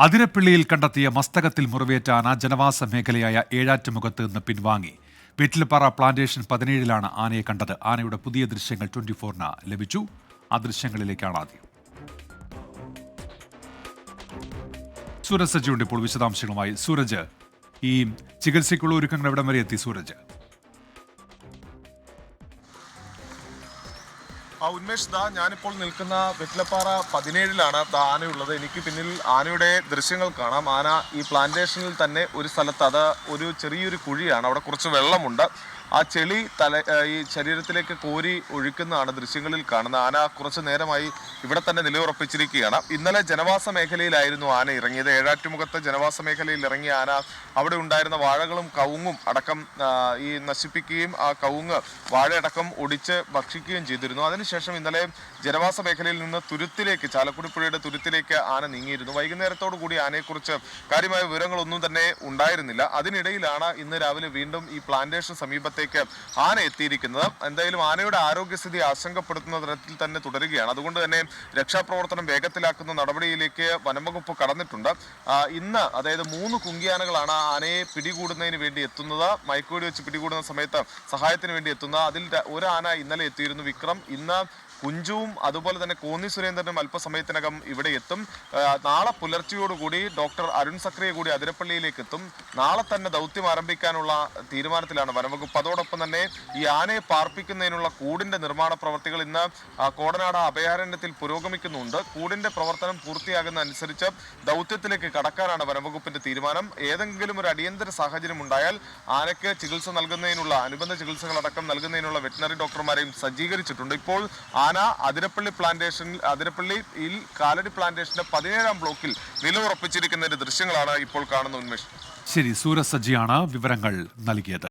അതിരപ്പിള്ളിയിൽ കണ്ടെത്തിയ മസ്തകത്തിൽ മുറിവേറ്റ ആന ജനവാസ മേഖലയായ ഏഴാറ്റുമുഖത്ത് നിന്ന് പിൻവാങ്ങി. വീട്ടിൽപ്പാറ പ്ലാന്റേഷൻ പതിനേഴിലാണ് ആനയെ കണ്ടത്. ആനയുടെ പുതിയ ദൃശ്യങ്ങൾ ട്വന്റി ഫോറിന് ലഭിച്ചു. ആ ദൃശ്യങ്ങളിലേക്കാണ് ആദ്യം. സൂരജ് സജിയുണ്ട് ഇപ്പോൾ വിശദാംശങ്ങളുമായി. സൂരജ് ഈ ചികിത്സയ്ക്കുള്ള ഒരുക്കങ്ങൾ എവിടം വരെ എത്തി സൂരജ്? ഉന്മേഷ് ദാ ഞാനിപ്പോൾ നിൽക്കുന്ന വെറ്റിലപ്പാറ പതിനേഴിലാണ് ആനയുള്ളത്. എനിക്ക് പിന്നിൽ ആനയുടെ ദൃശ്യങ്ങൾ കാണാം. ആന ഈ പ്ലാന്റേഷനിൽ തന്നെ ഒരു സ്ഥലത്ത് അത് ഒരു ചെറിയൊരു കുഴിയാണ്. അവിടെ കുറച്ച് വെള്ളമുണ്ട്. ആ ചെളി തല ഈ ശരീരത്തിലേക്ക് കോരി ഒഴുക്കുന്നതാണ് ദൃശ്യങ്ങളിൽ കാണുന്ന ആന കുറച്ച് നേരമായി ഇവിടെ തന്നെ നിലയുറപ്പിച്ചിരിക്കുകയാണ്. ഇന്നലെ ജനവാസ മേഖലയിലായിരുന്നു ആന ഇറങ്ങിയത്. ഏഴാറ്റുമുഖത്ത് ജനവാസ മേഖലയിൽ ഇറങ്ങിയ ആന അവിടെ ഉണ്ടായിരുന്ന വാഴകളും കവുങ്ങും അടക്കം ഈ നശിപ്പിക്കുകയും ആ കവുങ്ങ് വാഴയടക്കം ഒടിച്ച് ഭക്ഷിക്കുകയും ചെയ്തിരുന്നു. അതിനുശേഷം ഇന്നലെ ജനവാസ മേഖലയിൽ നിന്ന് തുരുത്തിലേക്ക് ചാലക്കുടി പുഴയുടെ തുരുത്തിലേക്ക് ആന നീങ്ങിയിരുന്നു. വൈകുന്നേരത്തോടു കൂടി ആനയെക്കുറിച്ച് കാര്യമായ വിവരങ്ങളൊന്നും തന്നെ ഉണ്ടായിരുന്നില്ല. അതിനിടയിലാണ് ഇന്ന് രാവിലെ വീണ്ടും ഈ പ്ലാന്റേഷൻ സമീപത്തേക്ക് ആന എത്തിയിരിക്കുന്നത്. എന്തായാലും ആനയുടെ ആരോഗ്യസ്ഥിതി ആശങ്കപ്പെടുത്തുന്ന തരത്തിൽ തന്നെ തുടരുകയാണ്. അതുകൊണ്ട് തന്നെ രക്ഷാപ്രവർത്തനം വേഗത്തിലാക്കുന്ന നടപടിയിലേക്ക് വനംവകുപ്പ് കടന്നിട്ടുണ്ട്. ഇന്ന് അതായത് മൂന്ന് കുങ്കിയാനകളാണ് ആനയെ പിടികൂടുന്നതിന് വേണ്ടി എത്തുന്നത്. മയക്കുവെടി വെച്ച് പിടികൂടുന്ന സമയത്ത് സഹായത്തിന് വേണ്ടി എത്തുന്ന അതിൽ ഒരു ആന ഇന്നലെ എത്തിയിരുന്നു വിക്രം. ഇന്ന് കുഞ്ചുവും അതുപോലെ തന്നെ കോന്നി സുരേന്ദ്രനും അല്പസമയത്തിനകം ഇവിടെ എത്തും. നാളെ പുലർച്ചയോടുകൂടി ഡോക്ടർ അരുൺ സക്രിയ കൂടി അതിരപ്പള്ളിയിലേക്ക് എത്തും. നാളെ തന്നെ ദൗത്യം ആരംഭിക്കാനുള്ള തീരുമാനത്തിലാണ് വനംവകുപ്പ്. അതോടൊപ്പം തന്നെ ഈ ആനയെ പാർപ്പിക്കുന്നതിനുള്ള കൂടിന്റെ നിർമ്മാണ പ്രവർത്തികൾ ഇന്ന് കോടനാട് അഭയാരണ്യത്തിൽ പുരോഗമിക്കുന്നുണ്ട്. കൂടിന്റെ പ്രവർത്തനം പൂർത്തിയാകുന്ന അനുസരിച്ച് ദൗത്യത്തിലേക്ക് കടക്കാനാണ് വനംവകുപ്പിന്റെ തീരുമാനം. ഏതെങ്കിലും ഒരു അടിയന്തര സാഹചര്യം ഉണ്ടായാൽ ആനയ്ക്ക് ചികിത്സ നൽകുന്നതിനുള്ള അനുബന്ധ ചികിത്സകളടക്കം നൽകുന്നതിനുള്ള വെറ്റിനറി ഡോക്ടർമാരെയും സജ്ജീകരിച്ചിട്ടുണ്ട്. ഇപ്പോൾ ആന അതിരപ്പള്ളി പ്ലാന്റേഷനിൽ അതിരപ്പള്ളിയിൽ കാലടി പ്ലാന്റേഷന്റെ പതിനേഴാം ബ്ലോക്കിൽ നിലയുറപ്പിച്ചിരിക്കുന്നതിന്റെ ദൃശ്യങ്ങളാണ് ഇപ്പോൾ കാണുന്ന ഉന്മേഷ്. ശരി സൂരജ് സജ്ജിയാണ് വിവരങ്ങൾ നൽകിയത്.